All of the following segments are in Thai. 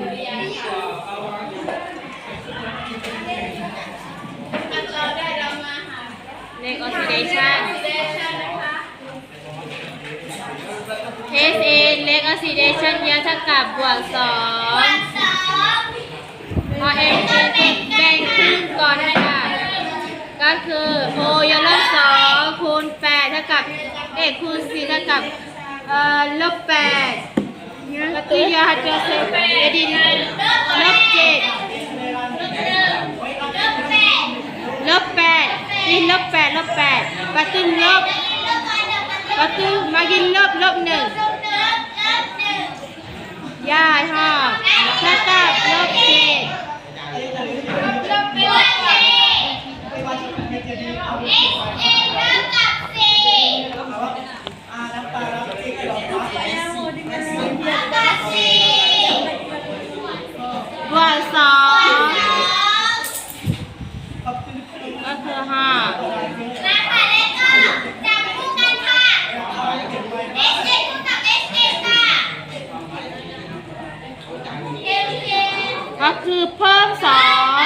ปฏิกิริยาค่ะขั้นตอนได้เรามาหาเลข oxidation oxidation นะคะ H A เลข oxidation เยอะเท่ากับบวกสองพอ M A แบ่งครึ่งก่อนค่ะก็คือ O ยกลบสองคูณแปดเท่ากับเอคูณสี่เท่ากับเอ่อลบแปด ก็ตัวยาจะเซฟลบเจ็ดลบแปดนี่ลบแปดลบแปดปฏิลบปฏิมากินลบลบหนึ่งยาค่ะเท่ากับลบเจ็ด บวกสองก็คือห้าก็คือเพิ่มสอง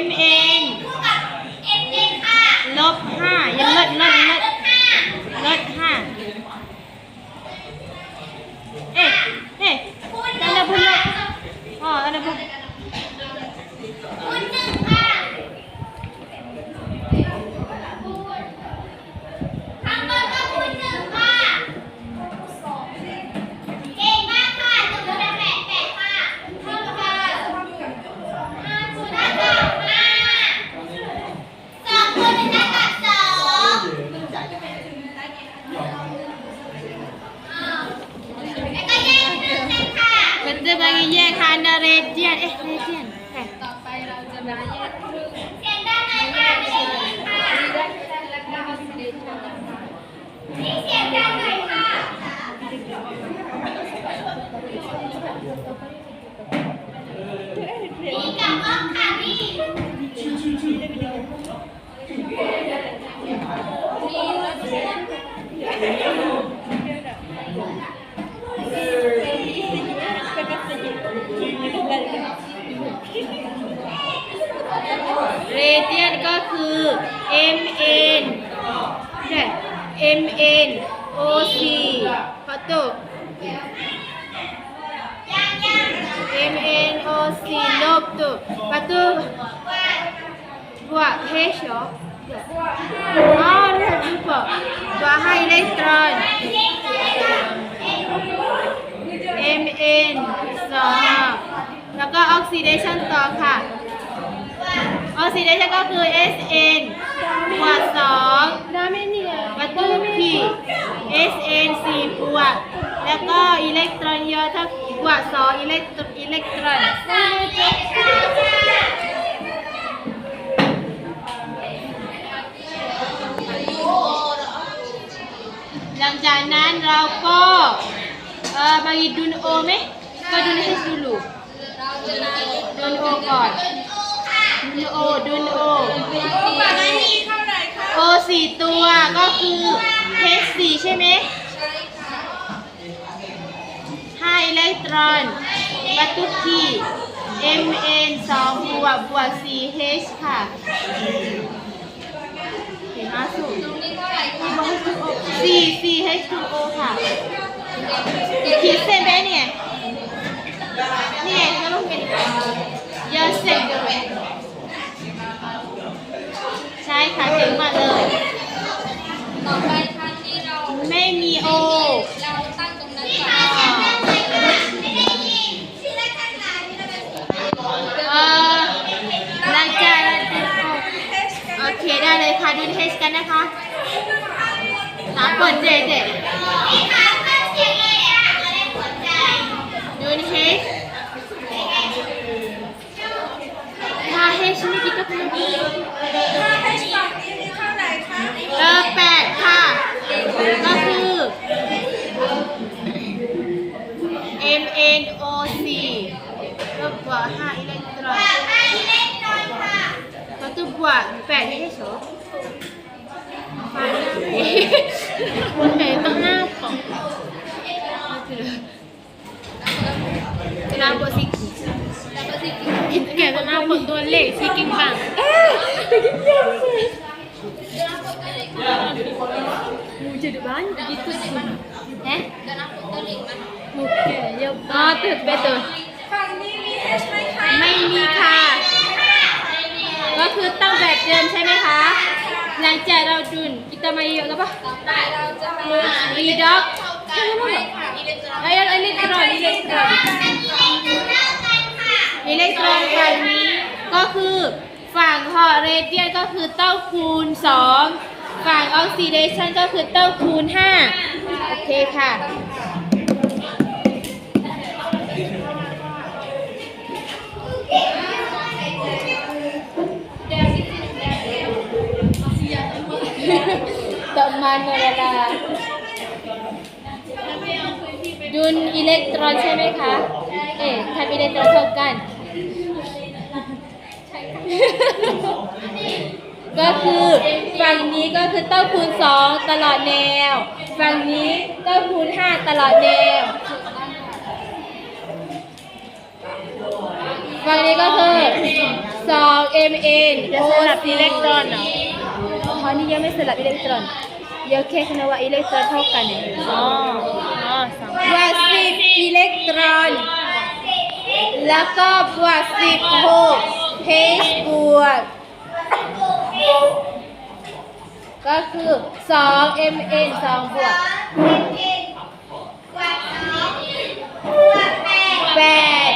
M N ลบห้ายังลดลดลดลดห้าเอ๊ะเอ๊ะนั่นแหละพูดเลยอ๋อนั่นแหละพูดมันจะมาแยกคานเรเดี คือ M N ใช่ M N O C ขอตัว M N O C ลบตัวประตูบวก H เหรออ๋อนี่คือตัวตัวให้อิเล็กตรอน M N สองแล้วก็ออกซิเดชันต่อค่ะ ออกซิเดชันก็คือ S N บวกสองประตู P S N สี่บวก แล้วก็อิเล็กตรอนเยอะเท่าบวกสองอิเล็กตรอนอิเล็กตรอนหลังจากนั้นเราก็เออมาดุนโอไหม สี่ตัวก็คือ H สี่ใช่ไหมห้าอิเล็กตรอนประตูที่ Mn สองบวกบวกสี่ H ค่ะเห็นไหมสุดตรงนี้เท่าไหร่คะสี่สี่ H2O ค่ะขีดเส้น เคได้เลยค่ะดูเทสกันนะคะสามเปิดเจเจดูเทสถ้าเฮชไม่คิดก็คือเออแปดค่ะ ก็คือ M N O C ลบกว่า5อิเล็กตรอนก็ต้องบวกแปดไม่ใช่โฉแปดต้อ งหน้าปกน้ำบสิกแล้วก็สิอินเกตหน้าปกตัวเลขที่กิ้งบังมูจะดูบ้านยิ่งตัวเอ๊ะเดินนับตัวเล็กโอเคเยอะอ๋อตึกไปตึกไม่มีค่ะ ก็คือตั้งแบบเดิมใช่ไหมคะ หลังจากเราจุน กิตามาเยอะแล้วปะต่อไปเราจะมารีด็อกเข้ากันไม่ค่ะอิเล็กตรอนไอ้ไอ้อิเล็กตรอนอิเล็กตรอนอิเล็กตรอนฝั่งนี้ก็คือฝั่งหอเรเดียนก็คือเต้าคูณ 2 ฝั่งออกซิเดชันก็คือเต้าคูณ 5 โอเคค่ะ teman adalah ดุลอิเล็กตรอนใช่ไหมคะ เอ๊ะทำอิเล็กตรอนเท่ากัน ก็คือฝั่งนี้ก็คือเต้าคูณ 2 ตลอดแนว ฝั่งนี้เต้าคูณ 5 ตลอดแนว ฝั่งนี้ก็คือ 2 mn จะสลับอิเล็กตรอนเหรอ อ๋อนี่ยังไม่สลับอิเล็กตรอน ยวแค่คณะว่าอิเล็กตรอนเท่ากันเนี่ยอ๋อบวกสิบอิเล็กตรอนแล้วก็บวกสิบหกเพชบวกก็คือสอง mn สองบวกแปด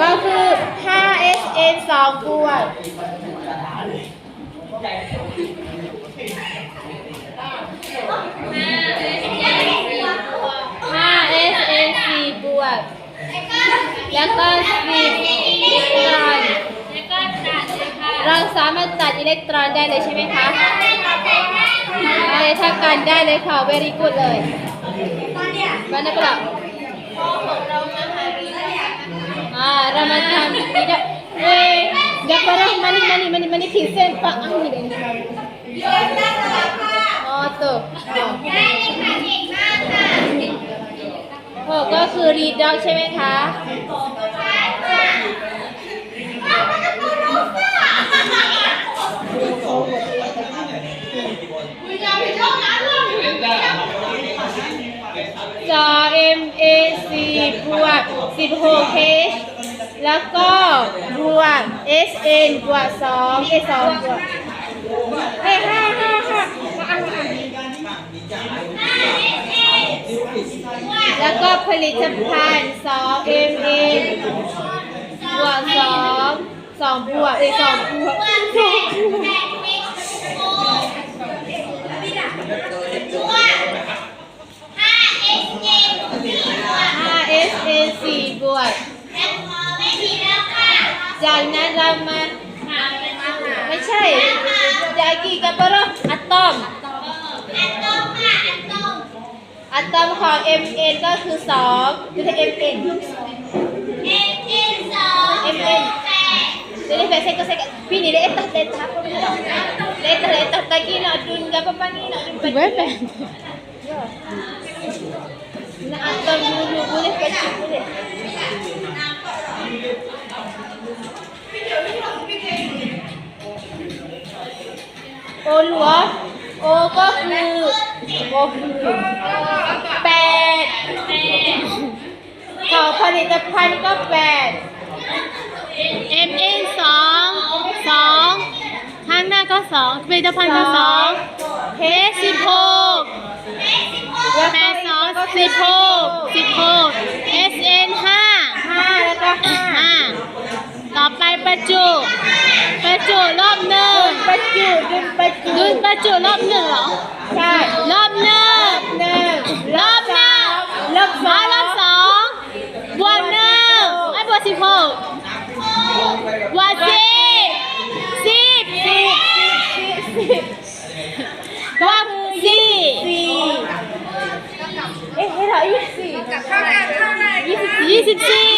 ก็คือ 5sn สองบวก5 SN 4บวก แล้วก็10อิเล็กตรอน เราสามารถตัดอิเล็กตรอนได้เลยใช่ไหมคะได้เลยถ้ากันได้เลยค่ะ very good เลยมันได้ปะล่ะอ่าเรามาทำนี่ได้ เว้ยเดี๋ยวไปเรามานี่มานี่มานี่มานี่ขีดเส้นปะอะนี่เดี๋ยวนี้อ๋อตัวโอ้ก็คือ read doc ใช่ไหมคะจอ M A C บวก16 H แล้วก็บวก S N บวก2 A 2บวกเอ้ยห้าห้าห้ามาอ่านมาอ่านแล้วก็ผลิตภัณฑ์2 M N บวก2 2บวกเอ้ย2บวก2บวก5 S N 4บวก ยายนะเรามาไม่ใช่ยายกี่กับปรอะตอมอะตอมค่ะอะตอมอะตอมของ Mn ก็คือสองอยู่ที่ Mn Mn สอง Mn เดี๋ยวไปเซ็กก็เซ็กพี่นี่เล็ดตัดเล็ดตัดเล็ดตัดเล็ดตัดตะกี้เนาะดุนกับป้านี่เนาะดุนไปไป Nah, atau dulu boleh kecil boleh. O หลวง O ก็คือ O คือแปดของผลิตภัณฑ์ก็แปด M N สองสองข้างหน้าก็สองผลิตภัณฑ์ก็สองเฮสิบหกแปดสองสิบหกสิบหก S N ห้าห้าแล้วก็ห้าห้าต่อไปประจุประ จุรอบหนึ่งประจุดุลประจุดุลประจุรอบหนึ่งเหรอ ใช่รอบหนึ่งหนึ่งรอบหนึ่งลบสมาองรอบสองบวกหนึ่งไอ้บวกสิบหกบวกสิบสิบสิบสิบบวกสี่สี่เอ๊ะให้เรายี่สิบสี่กับข้างหน้าข้างหน้ายี่สิบสี่ยี่สิบสี่